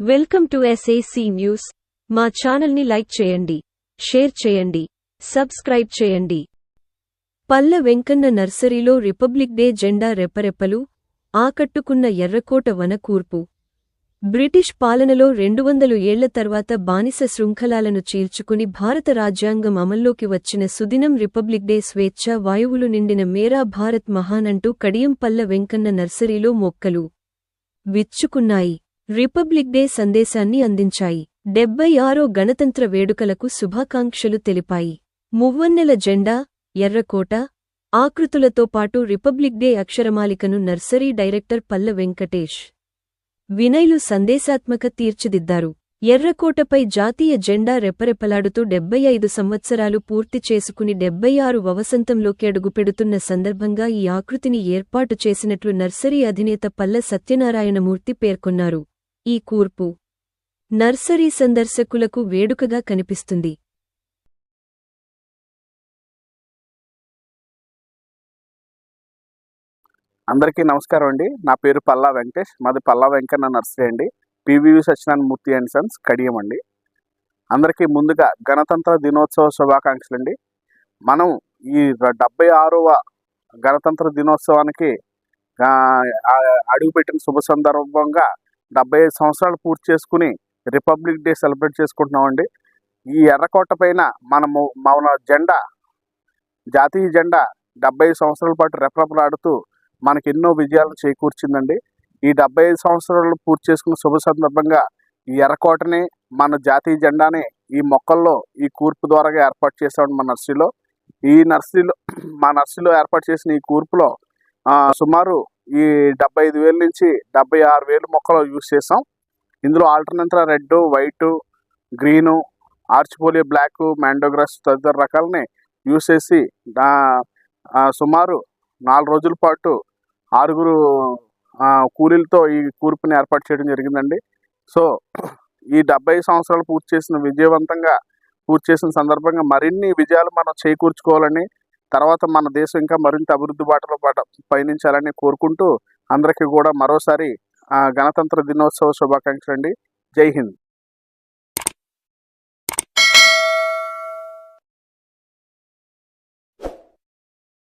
Welcome to SAC news మా ఛానల్ని like చేయండి షేర్ చేయండి సబ్స్క్రైబ్ చేయండి. పల్ల వెంకన్న నర్సరీలో రిపబ్లిక్ డే జెండా రెపరెపలు ఆకట్టుకున్న ఎర్రకోట వనకూర్పు. బ్రిటిష్ పాలనలో రెండు వందలు ఏళ్ళ తర్వాత బానిస శృంఖలాలను చీల్చుకుని భారత రాజ్యాంగం అమల్లోకి వచ్చిన సుదినం రిపబ్లిక్ డే స్వేచ్ఛ వాయువులు నిండిన మేరా భారత్ మహానంటూ కడియంపల్ల కడియం పల్ల వెంకన్న నర్సరీలో మొక్కలు విచ్చుకున్నాయి. రిపబ్లిక్ డే సందేశాన్ని అందించాయి. డెబ్బై ఆరో గణతంత్ర వేడుకలకు శుభాకాంక్షలు తెలిపాయి. మువ్వన్నెల జెండా ఎర్రకోట ఆకృతులతో పాటు రిపబ్లిక్ డే అక్షరమాలికను నర్సరీ డైరెక్టర్ పల్ల వెంకటేష్ వినయ్లు సందేశాత్మక తీర్చిదిద్దారు. ఎర్రకోటపై జాతీయ జెండా రెపరెపలాడుతూ డెబ్బై ఐదు సంవత్సరాలు పూర్తి చేసుకుని డెబ్బై ఆరు వవసంతంలోకి అడుగుపెడుతున్న సందర్భంగా ఈ ఆకృతిని ఏర్పాటు చేసినట్లు నర్సరీ అధినేత పల్ల సత్యనారాయణమూర్తి పేర్కొన్నారు. ఈ కూర్పు నర్సరీ సందర్శకులకు వేడుకగా కనిపిస్తుంది. అందరికీ నమస్కారం అండి. నా పేరు పల్లా వెంకటేష్. మాది పల్లా వెంకన్న నర్సరీ అండి. PVV Satyanarayana Murthy and sons Kadiyam అండి. అందరికీ ముందుగా గణతంత్ర దినోత్సవ శుభాకాంక్షలు అండి. మనం ఈ డెబ్బై ఆరవ గణతంత్ర దినోత్సవానికి అడుగుపెట్టిన శుభ సందర్భంగా డెబ్బై ఐదు సంవత్సరాలు పూర్తి చేసుకుని రిపబ్లిక్ డే సెలబ్రేట్ చేసుకుంటున్నామండి. ఈ ఎర్రకోట పైన మనము మన జెండా జాతీయ జెండా డెబ్బై ఐదు సంవత్సరాల పాటు రెపరెపలాడుతూ మనకి ఎన్నో విజయాలు చేకూర్చిందండి. ఈ డెబ్బై ఐదు సంవత్సరాలు పూర్తి చేసుకున్న శుభ సందర్భంగా ఈ ఎర్రకోటని మన జాతీయ జెండాని ఈ మొక్కల్లో ఈ కూర్పు ద్వారా ఏర్పాటు చేసామండి మన నర్సరీలో. ఈ నర్సరీలో మా నర్సరీలో ఏర్పాటు చేసిన ఈ కూర్పులో సుమారు ఈ డెబ్బై ఐదు వేల నుంచి డెబ్బై ఆరు వేలు మొక్కలు యూస్ చేసాం ఇందులో ఆల్టర్నేట్గా రెడ్ వైట్ గ్రీను ఆర్చిపోలియో బ్లాక్ మ్యాండోగ్రాస్ తదితర రకాలని యూస్ చేసి సుమారు నాలుగు రోజుల పాటు ఆరుగురు కూలీలతో ఈ కూర్పుని ఏర్పాటు చేయడం జరిగిందండి. సో ఈ డెబ్బై సంవత్సరాలు పూర్తి చేసిన విజయవంతంగా పూర్తి చేసిన సందర్భంగా మరిన్ని విజయాలు మనం చేకూర్చుకోవాలని తర్వాత మన దేశం ఇంకా మరింత అభివృద్ధి బాటలో పాట పయనించాలని కోరుకుంటూ అందరికీ కూడా మరోసారి గణతంత్ర దినోత్సవ శుభాకాంక్షలు అండి జై హింద్.